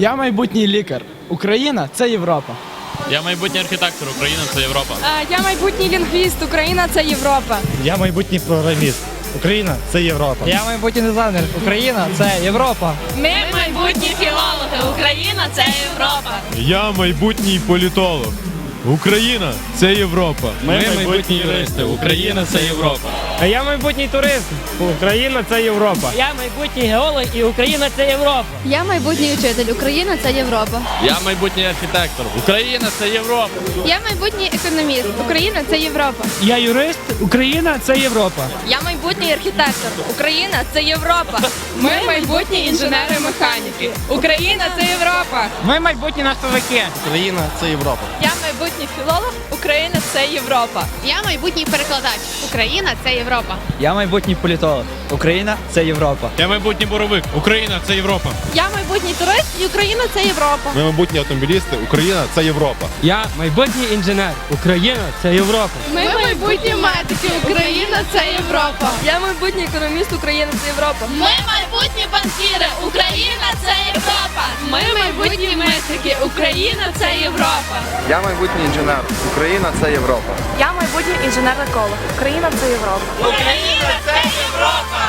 Я майбутній лікар. Україна це Європа. Я майбутній архітектор, Україна це Європа. Е, Я майбутній лінгвіст. Україна це Європа. Я майбутній програміст. Україна це Європа. Я майбутній дизайнер. Україна це Європа. Ми майбутні філологи. Україна це Європа. Я майбутній політолог. Україна це Європа. Ми майбутні юристи, Україна це Європа. А я майбутній турист. Україна це Європа. Я майбутній геолог і Україна це Європа. Я майбутній учитель. Україна це Європа. Я майбутній архітектор, Україна це Європа. Я майбутній економіст. Україна це Європа. Я юрист. Україна це Європа. Я майбутній архітектор. Україна це Європа. Ми майбутні інженери-механіки. Україна це Європа. Ми майбутні нафтовики. Україна це Європа. Я майбутній філолог. Україна це Європа. Я майбутній перекладач. Україна це Європа. Я майбутній політолог. Україна це Європа. Я майбутній боровик. Україна це Європа. Я майбутній турист. І Україна це Європа. Ми майбутні автомобілісти. Україна це Європа. Я майбутній інженер. Україна це Європа. Ми майбутні медики. Україна це Європа. Я майбутній економіст. Україна це Європа. Ми майбутні банкіри. Україна це Європа. Ми майбутні митники. Україна це Європа. Я майбутній інженер. Україна це Європа. Я майбутній інженер-еколог. Україна це Європа. Україна це Європа.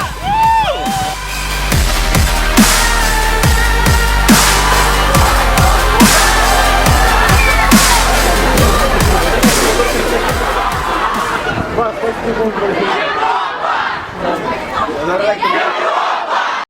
Nos